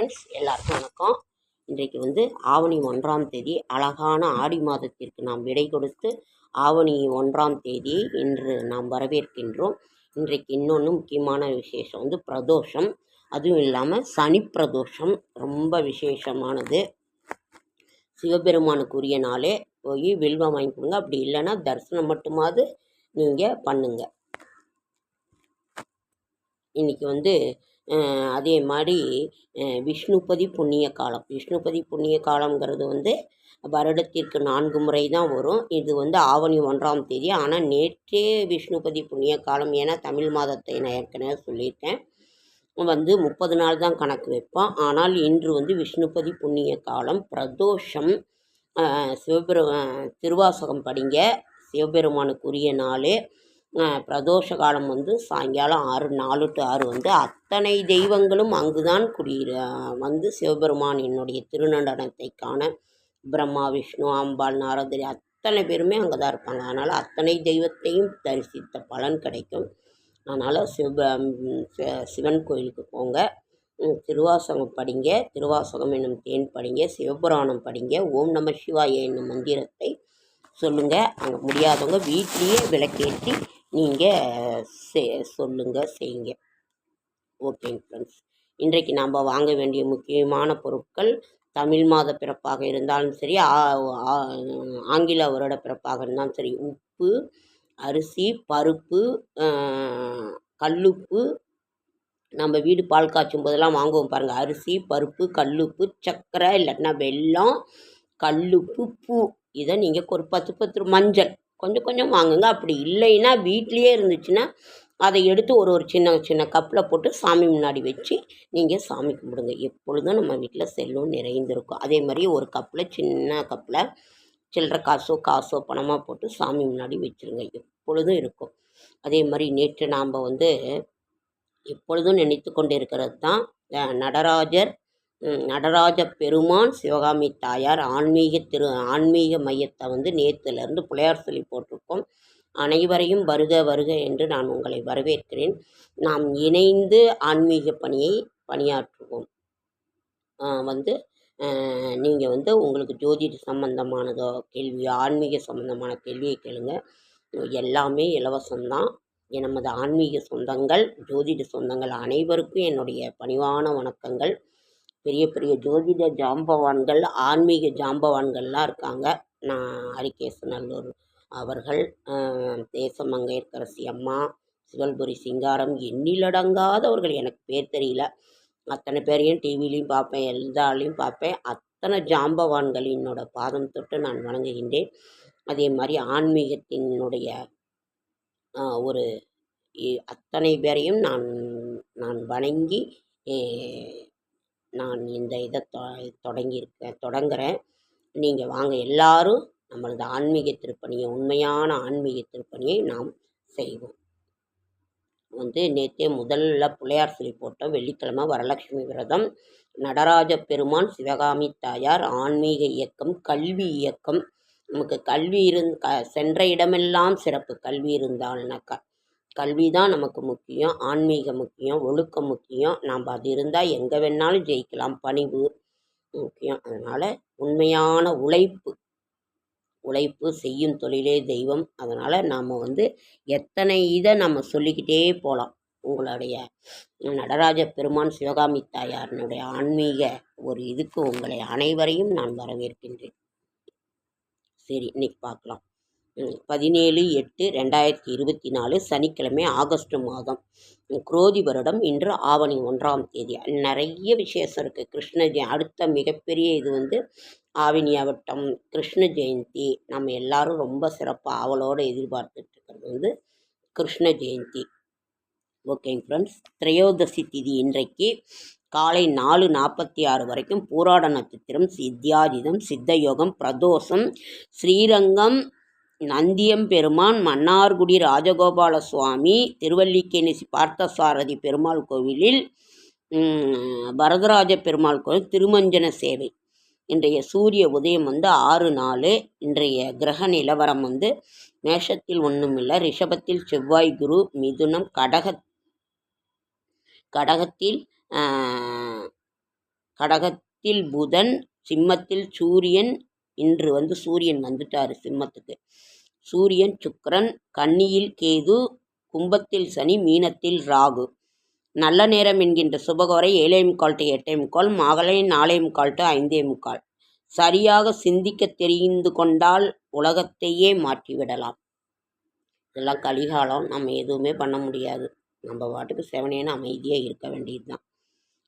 Friends எல்லாருக்கும் வணக்கம். இன்றைக்கு வந்து ஆவணி ஒன்றாம் தேதி அழகான ஆடி மாதத்திற்கு நாம் விடை கொடுத்து ஆவணி ஒன்றாம் தேதி இன்று நாம் வரவேற்கின்றோம். இன்றைக்கு இன்னொன்று முக்கியமான விசேஷம் வந்து பிரதோஷம். அதுவும் இல்லாமல் சனி பிரதோஷம் ரொம்ப விசேஷமானது. சிவபெருமானுக்குரிய நாளே. போய் வில்வம் வாங்கி கொடுங்க. அப்படி இல்லைன்னா தரிசனம் மட்டுமாவது நீங்கள் பண்ணுங்கள் இன்றைக்கி வந்து அதே மாதிரி விஷ்ணுபதி புண்ணிய காலம். விஷ்ணுபதி புண்ணிய காலங்கிறது வந்து வருடத்திற்கு நான்கு முறை தான் வரும். இது வந்து ஆவணி ஒன்றாம் தேதி. ஆனால் நேற்றே விஷ்ணுபதி புண்ணிய காலம் ஏன்னா தமிழ் மாதத்தை நான் ஏற்கனவே சொல்லியிருக்கேன். வந்து முப்பது நாள் தான் கணக்கு வைப்போம். ஆனால் இன்று வந்து விஷ்ணுபதி புண்ணிய காலம் பிரதோஷம். சிவபெரு திருவாசகம் படிங்க. சிவபெருமானுக்குரிய நாள். பிரதோஷ காலம் வந்து சாயங்காலம் ஆறு நாலு டு ஆறு வந்து அத்தனை தெய்வங்களும் அங்குதான் குடியிரு வந்து சிவபெருமான் என்னுடைய திருநடனத்தை காண பிரம்மா விஷ்ணு அம்பாள் நாரதரி அத்தனை பேருமே அங்கே தான் இருப்பாங்க. அதனால் அத்தனை தெய்வத்தையும் தரிசித்த பலன் கிடைக்கும். அதனால் சிவ சிவன் கோயிலுக்கு போங்க. திருவாசகம் படிங்க. திருவாசகம் என்னும் தேன் படிங்க. சிவபுராணம் படிங்க. ஓம் நம சிவாய என்னும் மந்திரத்தை சொல்லுங்கள் அங்கே முடியாதவங்க வீட்லேயே விளக்கேற்றி நீங்கள் செ சொல்லுங்கள் செய்யுங்க. ஓகேங்க ஃப்ரெண்ட்ஸ் இன்றைக்கு நாம் வாங்க வேண்டிய முக்கியமான பொருட்கள் தமிழ் மாத பிறப்பாக இருந்தாலும் சரி ஆ- ஆங்கில வருட பிறப்பாக இருந்தாலும் சரி உப்பு அரிசி பருப்பு கல்லுப்பு நம்ம வீடு பால் காய்ச்சும் போதெல்லாம் வாங்குவோம் பாருங்கள் அரிசி பருப்பு கல்லுப்பு சர்க்கரை இல்லாட்டினா வெல்லம் கல்லுப்பு பூ. இதை நீங்கள் ஒரு பத்து பத்து மஞ்சள் கொஞ்சம் கொஞ்சம் வாங்குங்க. அப்படி இல்லைன்னா வீட்லேயே இருந்துச்சுன்னா அதை எடுத்து ஒரு ஒரு சின்ன சின்ன கப்பில் போட்டு சாமி முன்னாடி வச்சு நீங்கள் சாமி கும்பிடுங்க. எப்பொழுதும் நம்ம வீட்டில் செல்லும் நிறைந்திருக்கும். அதே மாதிரி ஒரு கப்பில் சின்ன கப்பில் சில்லற காசோ காசோ பணமாக போட்டு சாமி முன்னாடி வச்சுருங்க. எப்பொழுதும் இருக்கும். அதே மாதிரி நேற்று நாம் வந்து எப்பொழுதும் நினைத்து கொண்டு இருக்கிறது தான் நடராஜர் நடராஜ பெருமான் சிவகாமி தாயார் ஆன்மீக திரு ஆன்மீக மையத்தை வந்து நேற்றுலேருந்து பிள்ளையார் சொல்லி போட்டிருக்கோம். அனைவரையும் வருக வருக என்று நான் உங்களை வரவேற்கிறேன். நாம் இணைந்து ஆன்மீக பணியை பணியாற்றுவோம். வந்து நீங்கள் வந்து உங்களுக்கு ஜோதிட சம்பந்தமானதோ கேள்வி ஆன்மீக சம்பந்தமான கேள்வியை கேளுங்க. எல்லாமே இலவசம்தான். நமது ஆன்மீக சொந்தங்கள் ஜோதிட சொந்தங்கள் அனைவருக்கும் என்னுடைய பணிவான வணக்கங்கள். பெரிய பெரிய ஜோதிட ஜாம்பவான்கள் ஆன்மீக ஜாம்பவான்கள்லாம் இருக்காங்க. நான் ஹரிகேசநல்லூர் அவர்கள் ஆஹ் அம்மா சிவல்புரி சிங்காரம் எண்ணிலடங்காதவர்கள். எனக்கு பேர் தெரியல. அத்தனை பேரையும் டிவிலையும் பார்ப்பேன் எல்லாலையும் பார்ப்பேன். அத்தனை ஜாம்பவான்கள் என்னோட பாதம் தொட்டு நான் வணங்குகின்றேன். அதே மாதிரி ஆன்மீகத்தினுடைய ஒரு அத்தனை பேரையும் நான் நான் வணங்கி நான் இந்த இதை தொ தொடங்கியிருக்கேன் தொடங்குகிறேன் நீங்கள் வாங்க. எல்லாரும் நம்மளது ஆன்மீக திருப்பணியை உண்மையான ஆன்மீக திருப்பணியை நாம் செய்வோம். வந்து நேற்றே முதல்ல பிள்ளையார் சிலை போட்டோம் வெள்ளிக்கிழமை வரலட்சுமி விரதம் நடராஜ பெருமான் சிவகாமி தாயார் ஆன்மீக இயக்கம் கல்வி இயக்கம். நமக்கு கல்வி இருந் க சென்ற இடமெல்லாம் சிறப்பு. கல்வி இருந்தால்னாக்கா கல்வி தான் நமக்கு முக்கியம். ஆன்மீகம் முக்கியம் ஒழுக்கம் முக்கியம். நாம் அது இருந்தால் எங்கே வேணாலும் ஜெயிக்கலாம். பணிவு முக்கியம். அதனால் உண்மையான உழைப்பு உழைப்பு செய்யும் தொழிலே தெய்வம். அதனால் நாம் வந்து எத்தனை இதை நம்ம சொல்லிக்கிட்டே போகலாம் உங்களுடைய நடராஜ பெருமான் சிவகாமித்தாயாரினுடைய ஆன்மீக ஒரு இதுக்கு உங்களை அனைவரையும் நான் வரவேற்கின்றேன். சரி இன்னைக்கு பார்க்கலாம். பதினேழு எட்டு ரெண்டாயிரத்தி இருபத்தி நாலு சனிக்கிழமை ஆகஸ்ட் மாதம். குரோதி வருடம் இன்று ஆவணி ஒன்றாம் தேதி. நிறைய விசேஷம் இருக்குது கிருஷ்ண ஜெய அடுத்த மிகப்பெரிய இது வந்து ஆவினி அவட்டம் கிருஷ்ண ஜெயந்தி. நம்ம எல்லாரும் ரொம்ப சிறப்பாக ஆவலோடு எதிர்பார்த்துட்டு இருக்கிறது வந்து கிருஷ்ண ஜெயந்தி. ஓகேங்க ஃப்ரெண்ட்ஸ். திரையோதசி திதி இன்றைக்கு காலை நாலு நாற்பத்தி ஆறு வரைக்கும் பூராட நட்சத்திரம் சித்தியாதிதம் சித்தயோகம் பிரதோஷம் ஸ்ரீரங்கம் நந்தியம் பெருமான் மன்னார்குடி ராஜகோபால சுவாமி திருவல்லிக்கேணி பார்த்தசாரதி பெருமாள் கோவிலில் பரதராஜ வரதராஜ பெருமாள் கோவில் திருமஞ்சன சேவை. இன்றைய சூரிய உதயம் வந்து ஆறு நாலு. இன்றைய கிரக நிலவரம் வந்து மேஷத்தில் ஒன்றும் இல்லை ரிஷபத்தில் செவ்வாய் குரு மிதுனம் கடக கடகத்தில் கடகத்தில் புதன் சிம்மத்தில் சூரியன் இன்று வந்து சூரியன் வந்துட்டார் சிம்மத்துக்கு. சூரியன் சுக்கரன் கன்னியில் கேது கும்பத்தில் சனி மீனத்தில் ராகு. நல்ல நேரம் என்கின்ற சுபகோரை ஏழே முக்கால் டு எட்டே முக்கால் மகளை நாலே முக்கால் டு ஐந்தே முக்கால். சரியாக சிந்திக்க தெரிந்து கொண்டால் உலகத்தையே மாற்றிவிடலாம். இதெல்லாம் கலிகாலம் நம்ம எதுவுமே பண்ண முடியாது. நம்ம பாட்டுக்கு செவனேன்னு அமைதியாக இருக்க வேண்டியது தான்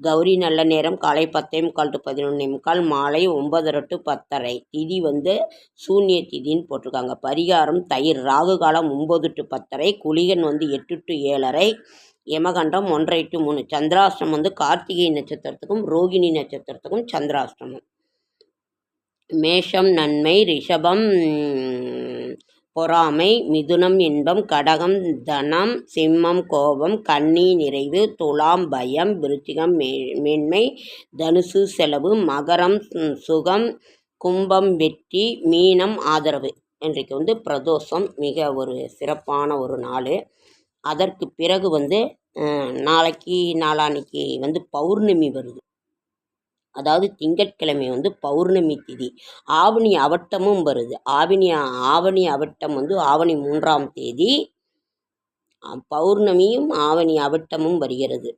கௌரி நல்ல நேரம் காலை பத்தே முக்கால் டு பதினொன்னே முக்கால் மாலை ஒன்பதரை டு பத்தரை. திதி வந்து சூன்ய திதின்னு போட்டிருக்காங்க. பரிகாரம் தயிர் ராகு காலம் ஒம்பது டு பத்தரை குளிகன் வந்து எட்டு டு ஏழரை யமகண்டம் ஒன்றரை டு மூணு. சந்திராஷ்டிரம் வந்து கார்த்திகை நட்சத்திரத்துக்கும் ரோகிணி நட்சத்திரத்துக்கும் சந்திராஷ்டிரமம் மேஷம் நன்மை ரிஷபம் பொறாமை மிதுனம் இன்பம் கடகம் தனம் சிம்மம் கோபம் கன்னி நிறைவு துலாம் பயம் விருச்சிகம் மே மேன்மை தனுசு செலவு மகரம் சுகம் கும்பம் வெற்றி மீனம் ஆதரவு. இன்றைக்கு வந்து பிரதோஷம் மிக ஒரு சிறப்பான ஒரு நாள். அதற்கு பிறகு வந்து நாளைக்கு நாளான்னைக்கு வந்து பௌர்ணமி வருது. அதாவது திங்கட்கிழமை வந்து பௌர்ணமி திதி. ஆவணி அவட்டமும் வருது. ஆவணி ஆவணி அவட்டம் வந்து ஆவணி மூன்றாம் தேதி. பௌர்ணமியும் ஆவணி அவட்டமும் வருகிறது.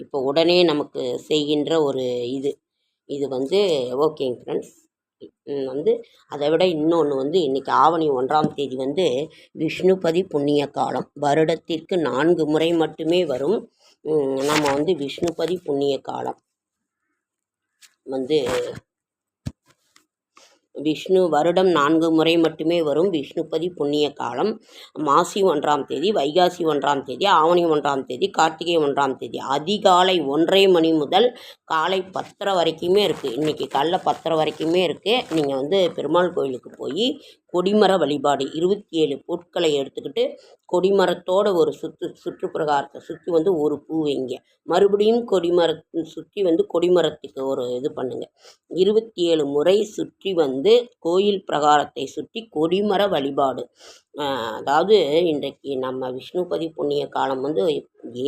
இப்போ உடனே நமக்கு செய்கின்ற ஒரு இது. இது வந்து ஓகேங்க ஃப்ரெண்ட்ஸ் வந்து அதை விட இன்னொன்று வந்து இன்றைக்கி ஆவணி ஒன்றாம் தேதி வந்து விஷ்ணுபதி புண்ணிய காலம். வருடத்திற்கு நான்கு முறை மட்டுமே வரும். நம்ம வந்து விஷ்ணுபதி புண்ணிய காலம் வந்து விஷ்ணு வருடம் நான்கு முறை மட்டுமே வரும். விஷ்ணுபதி புண்ணிய காலம். மாசி ஒன்றாம் தேதி வைகாசி ஒன்றாம் தேதி ஆவணி ஒன்றாம் தேதி கார்த்திகை ஒன்றாம் தேதி. அதிகாலை ஒன்றரை மணி முதல் காலை பத்தரை வரைக்குமே இருக்குது இன்றைக்கி காலைல பத்தரை வரைக்குமே இருக்குது நீங்கள் வந்து பெருமாள் கோயிலுக்கு போய் கொடிமர வழிபாடு. இருபத்தி ஏழு பொருட்களை எடுத்துக்கிட்டு கொடிமரத்தோட ஒரு சுற்று சுற்றுப்பிரகாரத்தை சுற்றி வந்து ஒரு பூ வைங்க. மறுபடியும் கொடிமரத்தை சுற்றி வந்து கொடிமரத்துக்கு ஒரு இது பண்ணுங்கள் இருபத்தி ஏழு முறை சுற்றி வந்து கோயில் பிரகாரத்தை சுற்றி கொடிமர வழிபாடு. அதாவது இன்றைக்கு நம்ம விஷ்ணுபதி புண்ணிய காலம் வந்து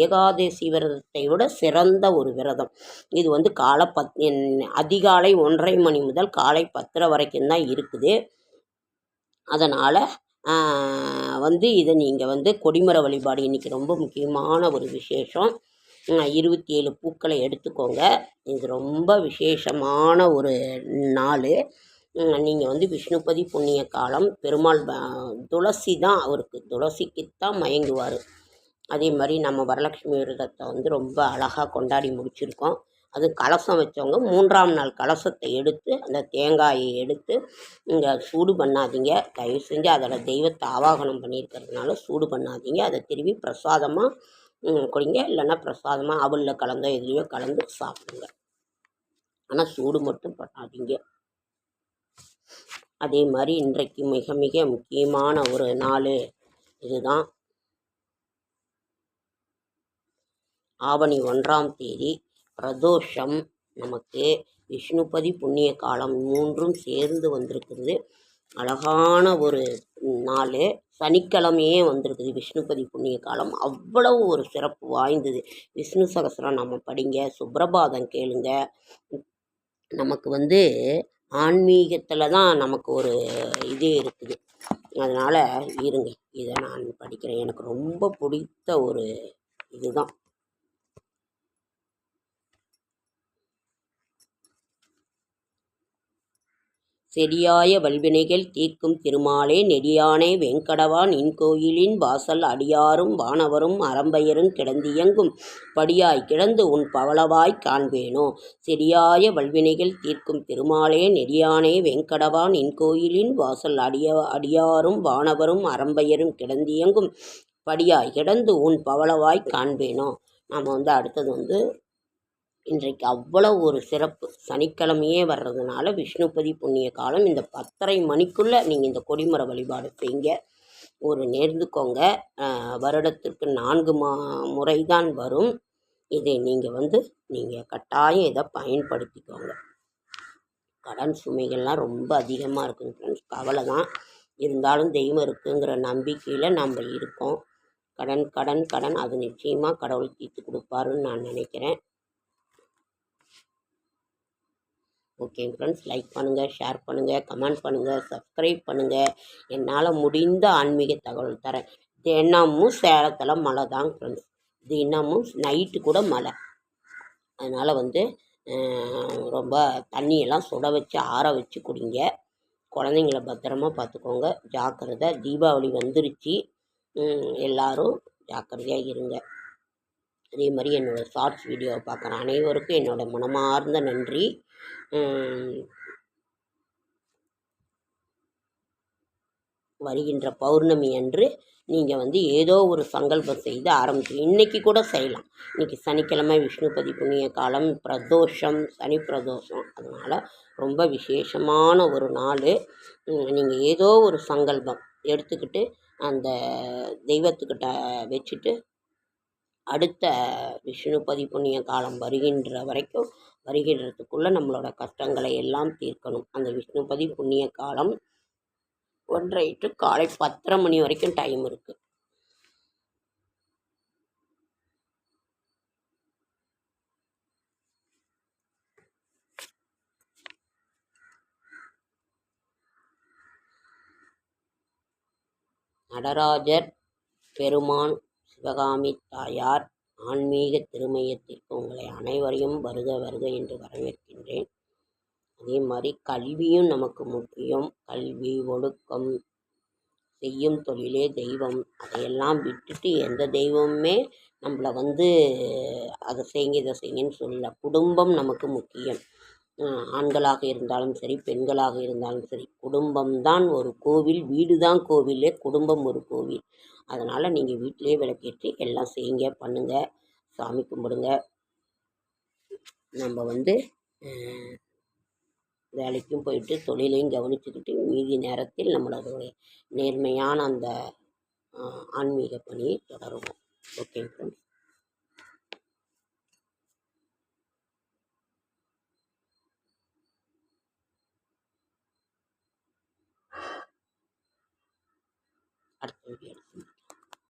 ஏகாதசி விரதத்தை விட சிறந்த ஒரு விரதம். இது வந்து காலை பத் அதிகாலை ஒன்றரை மணி முதல் காலை பத்தரை வரைக்கும் தான் இருக்குது. அதனால் வந்து இதை நீங்கள் வந்து கொடிமர வழிபாடு இன்றைக்கி ரொம்ப முக்கியமான ஒரு விசேஷம். இருபத்தி ஏழு பூக்களை எடுத்துக்கோங்க. இது ரொம்ப விசேஷமான ஒரு நாள். நீங்கள் வந்து விஷ்ணுபதி புண்ணிய காலம் பெருமாள் துளசி தான் அவருக்கு துளசிக்குத்தான் மயங்குவார். அதே மாதிரி நம்ம வரலட்சுமி விரதத்தை வந்து ரொம்ப அழகாக கொண்டாடி முடிச்சிருக்கோம். அது கலசம் வச்சவங்க மூன்றாம் நாள் கலசத்தை எடுத்து அந்த தேங்காயை எடுத்து இங்கே சூடு பண்ணாதீங்க. தயவு செஞ்சு அதில் தெய்வத்தை ஆவாகனம் பண்ணியிருக்கிறதுனால சூடு பண்ணாதீங்க. அதை திரும்பி பிரசாதமாக குடிங்க. இல்லைன்னா பிரசாதமாக அவளில் கலந்தோ எதுலேயோ கலந்து சாப்பிடுங்க. ஆனால் சூடு மட்டும் பண்ணாதீங்க. அதே மாதிரி இன்றைக்கு மிக மிக முக்கியமான ஒரு நாள் இதுதான். ஆவணி ஒன்றாம் தேதி பிரதோஷம் நமக்கு விஷ்ணுபதி புண்ணிய காலம் மூன்றும் சேர்ந்து வந்திருக்குது அழகான ஒரு நாள். சனிக்கிழமையே வந்திருக்குது விஷ்ணுபதி புண்ணிய காலம். அவ்வளவு ஒரு சிறப்பு வாய்ந்தது. விஷ்ணு சகசரம் நம்ம படிங்க சுப்ரபாதம் கேளுங்க. நமக்கு வந்து ஆன்மீகத்தில் தான் நமக்கு ஒரு இது இருக்குது. அதனால் இருங்க. இதை நான் படிக்கிறேன். எனக்கு ரொம்ப பிடித்த ஒரு இதுதான். செடியாய வல்வினைகள் தீர்க்கும் திருமாலே நெடியானே வெங்கடவா நின் கோயிலின் வாசல் அடியாரும் வானவரும் அறம்பயரும் கிடந்தியங்கும். படியாய் கிடந்து உன் பவளவாய் காண்பேனோ? செடியாய வல்வினைகள் தீர்க்கும் திருமாலே நெடியானே வெங்கடவா நின் கோயிலின் வாசல் அடிய அடியாரும் வானவரும் அறம்பயரும் கிடந்தியங்கும். படியாய் கிடந்து உன் பவளவாய் காண்பேனோ? நம்ம வந்து அடுத்தது வந்து இன்றைக்கு அவ்வளோ ஒரு சிறப்பு. சனிக்கிழமையே வர்றதுனால விஷ்ணுபதி புண்ணிய காலம். இந்த பத்தரை மணிக்குள்ளே நீங்கள் இந்த கொடிமர வழிபாடு செய்யுங்க ஒரு நேர்ந்துக்கோங்க. வருடத்திற்கு நான்கு மா முறை தான் வரும். இதை நீங்கள் வந்து நீங்கள் கட்டாயம் இதை பயன்படுத்திக்கோங்க. கடன் சுமைகள்லாம் ரொம்ப அதிகமாக இருக்குங்க ஃப்ரெண்ட்ஸ் கவலை தான். இருந்தாலும் தெய்வம் இருக்குங்கிற நம்பிக்கையில் நம்ம இருக்கோம். கடன் கடன் கடன். அது நிச்சயமாக கடவுள் தீர்த்து கொடுப்பாருன்னு நான் நினைக்கிறேன். ஓகே ஃப்ரெண்ட்ஸ் லைக் பண்ணுங்கள் ஷேர் பண்ணுங்கள் கமெண்ட் பண்ணுங்கள் சப்ஸ்கிரைப் பண்ணுங்கள் என்னால் முடிந்த ஆன்மீக தகவல் தரேன். தினமும் சேலத்தில் மழை தான் ஃப்ரெண்ட்ஸ் தினமும் நைட்டு கூட மழை. அதனால் வந்து ரொம்ப தண்ணியெல்லாம் சுட வச்சு ஆற வச்சு குடிங்க. குழந்தைங்கள பத்திரமா பார்த்துக்கோங்க. ஜாக்கிரதை. தீபாவளி வந்துருச்சு. எல்லோரும் எல்லாரும் ஜாக்கிரதையாக இருங்க. அதே மாதிரி என்னோடய ஷார்ட்ஸ் வீடியோவை பார்க்குற அனைவருக்கும் என்னோடய மனமார்ந்த நன்றி. வருகின்ற பௌர்ணமி அன்று நீங்கள் வந்து ஏதோ ஒரு சங்கல்பம் செய்து ஆரம்பிச்சு இன்றைக்கி கூட செய்யலாம். இன்றைக்கி சனிக்கிழமை விஷ்ணுபதி புண்ணிய காலம் பிரதோஷம் சனி பிரதோஷம். அதனால் ரொம்ப விசேஷமான ஒரு நாள். நீங்கள் ஏதோ ஒரு சங்கல்பம் எடுத்துக்கிட்டு அந்த தெய்வத்துக்கிட்ட வச்சுட்டு அடுத்த விஷ்ணுபதி புண்ணிய காலம் வருகின்ற வரைக்கும் வருகின்றதுக்குள்ளே நம்மளோட கஷ்டங்களை எல்லாம் தீர்க்கணும். அந்த விஷ்ணுபதி புண்ணிய காலம் ஒன்றரை டு காலை பத்தரை மணி வரைக்கும் டைம் இருக்குது நடராஜர் பெருமான் சிவகாமி தாயார் ஆன்மீக திருமயத்திற்கு உங்களை அனைவரையும் வருக வருக என்று வரவேற்கின்றேன். அதே மாதிரி கல்வியும் நமக்கு முக்கியம். கல்வி ஒழுக்கம் செய்யும் தொழிலே தெய்வம். அதையெல்லாம் விட்டுட்டு எந்த தெய்வமுமே நம்மளை வந்து அதை செய்யுங்க இதை செய்யுங்கன்னு சொல்லல. குடும்பம் நமக்கு முக்கியம். ஆண்களாக இருந்தாலும் சரி பெண்களாக இருந்தாலும் சரி குடும்பம்தான் ஒரு கோவில் வீடு தான் கோவிலே குடும்பம் ஒரு கோவில். அதனால் நீங்கள் வீட்டிலேயே விளக்கேற்றி எல்லாம் செய்யுங்க பண்ணுங்க சாமி கும்பிடுங்க. நம்ம வந்து வேலைக்கும் போயிட்டு தொழிலையும் கவனிச்சுக்கிட்டு மீதி நேரத்தில் நம்மளுடைய நேர்மையான அந்த ஆன்மீக பணியை தொடருவோம். ஓகே ஃப்ரெண்ட்ஸ் அடுத்த வீடியோ